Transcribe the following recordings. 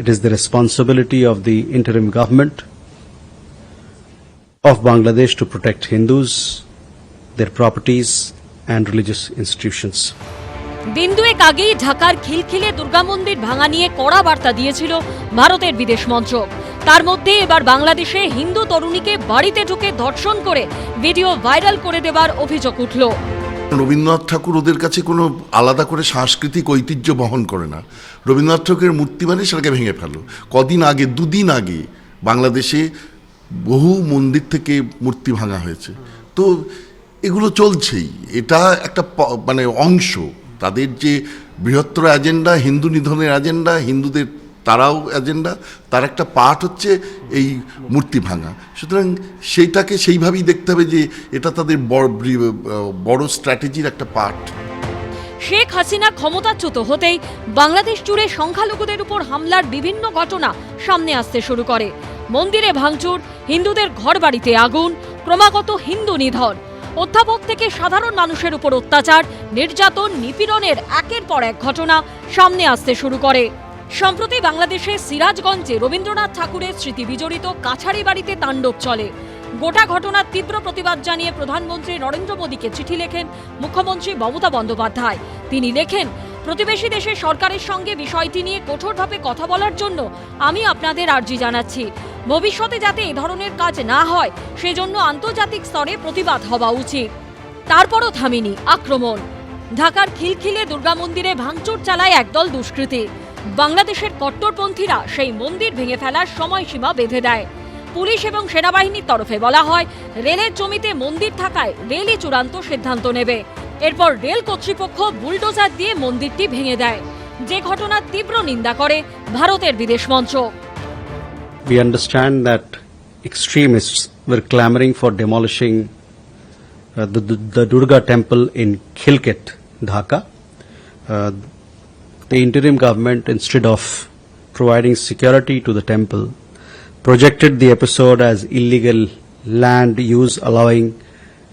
It is the responsibility of the interim government of Bangladesh to protect Hindus, their properties, and religious institutions. দিনদুয়েক আগেই ঢাকার খিলখিলে দুর্গা মন্দির ভাঙা নিয়ে কড়া বার্তা দিয়েছিল ভারতের বিদেশ মন্ত্রক তার মধ্যে এবার বাংলাদেশে হিন্দু তরুণীকে বাড়িতে ঢুকে ধর্ষণ করে ভিডিও ভাইরাল করে দেবার অভিযোগ উঠল রবীন্দ্রনাথ ঠাকুর ওদের কাছে কোনো আলাদা করে সাংস্কৃতিক ঐতিহ্য বহন করে না। রবীন্দ্রনাথ ঠাকুরের মূর্তি মানে সেটাকে ভেঙে ফেলো। কদিন আগে, দুদিন আগে বাংলাদেশে বহু মন্দির থেকে মূর্তি ভাঙা হয়েছে। তো এগুলো চলছেই। এটা একটা মানে অংশ। তাদের যে বৃহত্তর এজেন্ডা হিন্দু নিধনের এজেন্ডা হিন্দুদের তারাও এজেন্ডা তার একটা পার্ট হচ্ছে এই মূর্তি ভাঙা। সুতরাং সেইটাকে সেইভাবেই দেখতে হবে যে এটা তাদের বড় স্ট্র্যাটেজির একটা পার্ট শেখ হাসিনা ক্ষমতাচ্যুত হতেই বাংলাদেশ জুড়ে সংখ্যালঘুদের উপর হামলার বিভিন্ন ঘটনা সামনে আসতে শুরু করে। মন্দিরে ভাঙচুর, হিন্দুদের ঘরবাড়িতে আগুন, ক্রমাগত হিন্দু নিধন। অধ্যাপক থেকে সাধারণ মানুষের উপর অত্যাচার, নির্যাতন, নিপীড়নের একের পর এক ঘটনা সামনে আসতে শুরু করে। সম্প্রতি বাংলাদেশের সিরাজগঞ্জে রবীন্দ্রনাথ ঠাকুরের স্মৃতি বিজড়িত কাছারি বাড়িতে তাণ্ডব চলে। গোটা ঘটনার তীব্র প্রতিবাদ জানিয়ে প্রধানমন্ত্রী নরেন্দ্র মোদীকে চিঠি লেখেন মুখ্যমন্ত্রী মমতা বন্দ্যোপাধ্যায়। তিনি লেখেন, প্রতিবেশী দেশের সরকারের সঙ্গে বিষয়টি নিয়ে কঠোরভাবে কথা বলার জন্য আমি আপনাদের আর্জি জানাচ্ছি। ভবিষ্যতে যাতে এ ধরনের কাজ না হয়, সেজন্য আন্তর্জাতিক স্তরে প্রতিবাদ হওয়া উচিত। তারপরও থামিনি আক্রমণ। ঢাকার খিলখিলে দুর্গা মন্দিরে ভাঙচুর চালায় একদল দুষ্কৃতী। বাংলাদেশের কট্টরপন্থীরা সেই মন্দির ভেঙে ফেলার সময়সীমা বেঁধে দেয়। পুলিশ এবং সেনাবাহিনীর তরফে বলা হয় রেলের জমিতে মন্দির থাকায় রেলই চূড়ান্ত সিদ্ধান্ত নেবে। এরপর রেল কর্তৃপক্ষ বুলডোজার দিয়ে মন্দিরটি ভেঙে দেয়। যে ঘটনার তীব্র নিন্দা করে ভারতের বিদেশ মঞ্চ We understand that extremists were clamoring for demolishing uh, the, the, Durga temple in Khilket, Dhaka. Uh, the interim government, instead of providing security to the temple, projected the episode as illegal land use allowing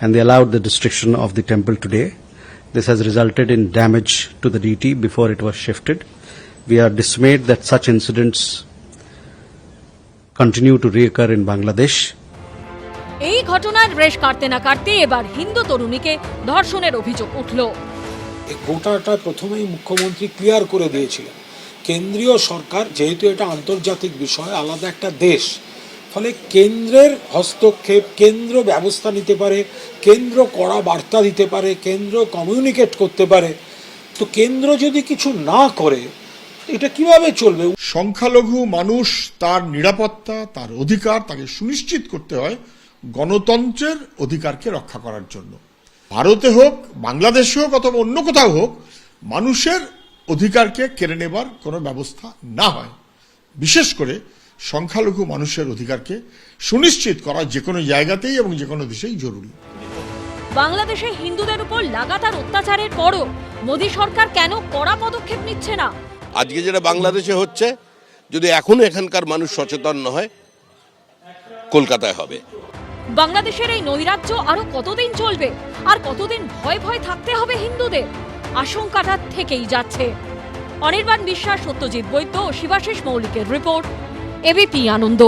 and they allowed the destruction of the temple today. This has resulted in damage to the deity before it was shifted. We are dismayed that such incidents continue to reoccur in Bangladesh. এই ঘটনার রেশ কাটতে না কাটতে এবার হিন্দু তরুণীকে ধর্ষণের অভিযোগ উঠল এই গোটাটা প্রথমেই মুখ্যমন্ত্রী ক্লিয়ার করে দিয়েছিলেন। কেন্দ্রীয় সরকার, যেহেতু এটা আন্তর্জাতিক বিষয়, আলাদা একটা দেশ, ফলে কেন্দ্রের হস্তক্ষেপ, কেন্দ্র ব্যবস্থা নিতে পারে, কেন্দ্র কড়া বার্তা দিতে পারে, কেন্দ্র কমিউনিকেট করতে পারে। তো কেন্দ্র যদি কিছু না করে, এটা কীভাবে চলবে? সংখ্যালঘু মানুষ তার নিরাপত্তা, তার অধিকার তাকে সুনিশ্চিত করতে হয় গণতন্ত্রের অধিকারকে রক্ষা করার জন্য। ভারতে হোক বাংলাদেশে হোক অথবা অন্য কোথাও হোক মানুষের অধিকারকে কেড়ে নেবার কোনো ব্যবস্থা না হয়। বিশেষ করে সংখ্যালঘু মানুষের অধিকারকে সুনিশ্চিত করা যে কোনো জায়গাতেই এবং যে কোনো দেশেই জরুরি। বাংলাদেশে হিন্দুদের উপর লাগাতার অত্যাচারের পরও মোদী সরকার কেন কড়া পদক্ষেপ নিচ্ছে না? আজকে যেটা বাংলাদেশে হচ্ছে যদি এখনও এখানকার মানুষ সচেতন না হয় কলকাতায় হবে। বাংলাদেশের এই নৈরাজ্য আরও কতদিন চলবে? আর কতদিন ভয় ভয় থাকতে হবে হিন্দুদের? আশঙ্কাটা থেকেই যাচ্ছে। অনির্বাণ বিশ্বাস, সত্যজিৎ বৈদ্য ও শিবাশিস মৌলিকের রিপোর্ট, এবিপি আনন্দ।